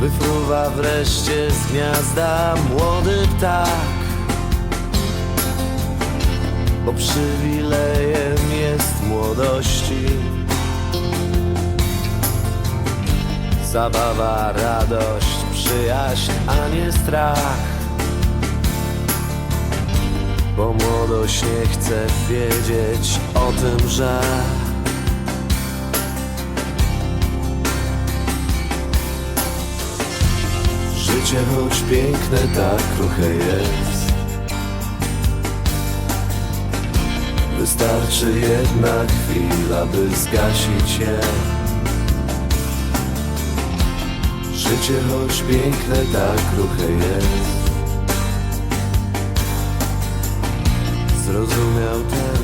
Wyfruwa wreszcie z gniazda młody ptak. Bo przywilejem jest młodości. Zabawa, radość, przyjaźń, a nie strach. Bo młodość nie chce wiedzieć o tym, że Życie choć piękne, tak kruche jest. Wystarczy jedna chwila, by zgasić je Życie choć piękne, tak kruche jest. Zrozumiał ten,